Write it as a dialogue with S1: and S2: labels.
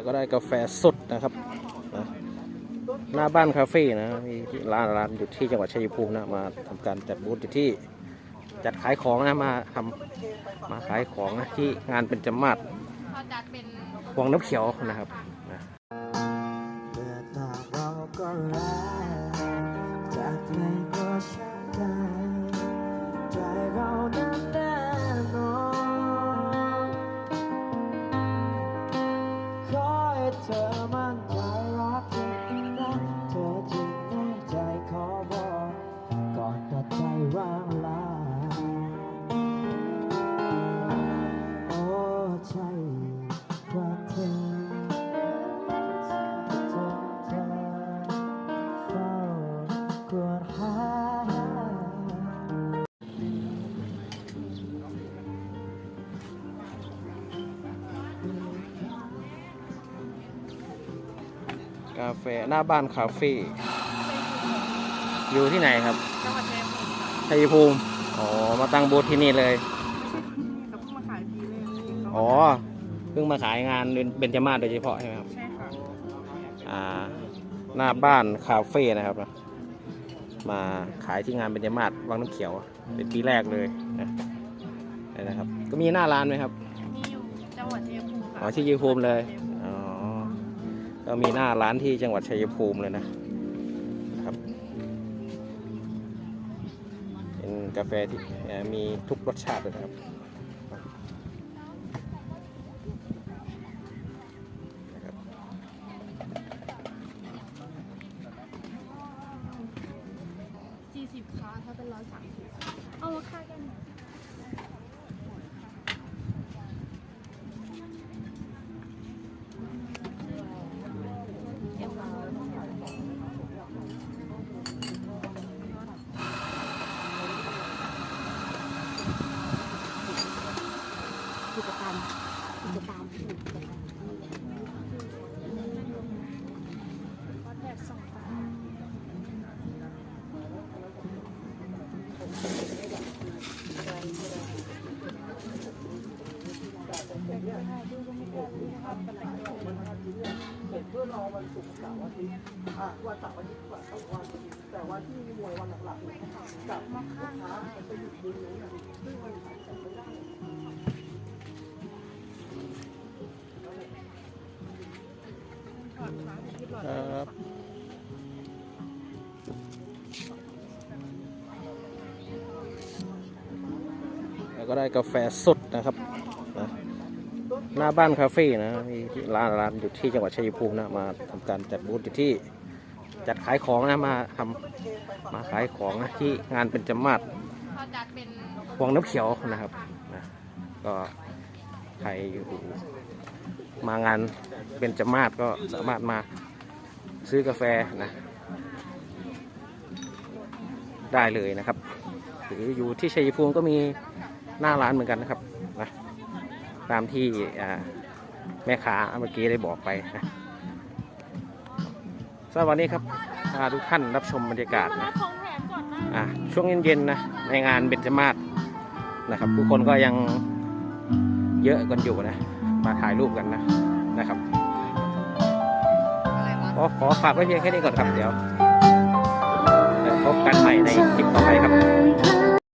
S1: แล้วก็ได้กาแฟสดนะครับนะหน้าบ้านคาเฟ่นะมีร้านร้านอยู่ที่จังหวัดชัยภูมินะมาทำการจัดบูธอยู่ที่จัดขายของนะมาทำมาขายของนะที่งานเป็นจำมาด
S2: เขาจัดเป็น
S1: วังน้ำเขียวนะครับนะา
S3: กวดหา
S1: กาแฟหน้าบ้านคาเฟ่อยู่ที่ไหนครับ
S2: จังหวัดชัยภูมิค่ะ
S1: ชัยภูมิอ๋อมาตั้งบูธที่นี่เลย
S2: กับผู้มาขายพีเลย
S1: อ๋อเพิ่งมาขายงานเบญจมาศโดยเฉพาะใช่ไหมครับ
S2: ใช่ค่ะ
S1: อ่า หน้าบ้านคาเฟ่นะครับนะ มาขายที่งานเบญจมาศวังน้ำเขียวเป็นปีแรกเลยนะนี่นะครับ ก็มีหน้าร้านไหมครับ
S2: มีอยู่จังหวัดชัยภูมิค่ะ
S1: อ๋อที่ชัยภูมิเลยอ๋อก็มีหน้าร้านที่จังหวัดชัยภูมิเลยนะครับเป็นกาแฟที่เอ่อมีทุกรสชาติเลยนะครับนะครับ
S2: สิบค่ะถ้าเป็นร้อยสามสิบเอามาค่ากัน
S4: กิจกรรมกิจกรรม
S2: วัดแบบสองตา
S1: ครับแล้วก็ได้กาแฟสดนะครับนะ หน้าบ้านคาเฟ่นะมีร้านร้านอยู่ที่จังหวัดชัยภูมินะมาทำการจัดบูธอยู่ที่จัดขายของนะมาทำมาขายของนะที่งานเป็นจำมัด
S2: เป็น
S1: วังน้ำเขียวนะครับนะก็ใครอยู่มางานเป็นจมาศก็สามารถมาซื้อกาแฟนะได้เลยนะครับ หรืออยู่ที่ชัยภูมิก็มีหน้าร้านเหมือนกันนะครับ ตามที่แม่ค้าเมื่อกี้ได้บอกไปนะสำหรับวันนี้ครับพาทุกท่านรับชมบรรยากาศนะ
S2: อะ
S1: ช่วงเย็นๆนะในงานเบญจมาศนะครับ ผู้คนก็ยังเยอะกันอยู่นะ มาถ่ายรูปกันนะนะครับ
S2: อะไรวะ
S1: ขอขอฝากไว้เพียงแค่นี้ก่อนครับเดี๋ยวพบกันใหม่ในคลิปต่อไปครับ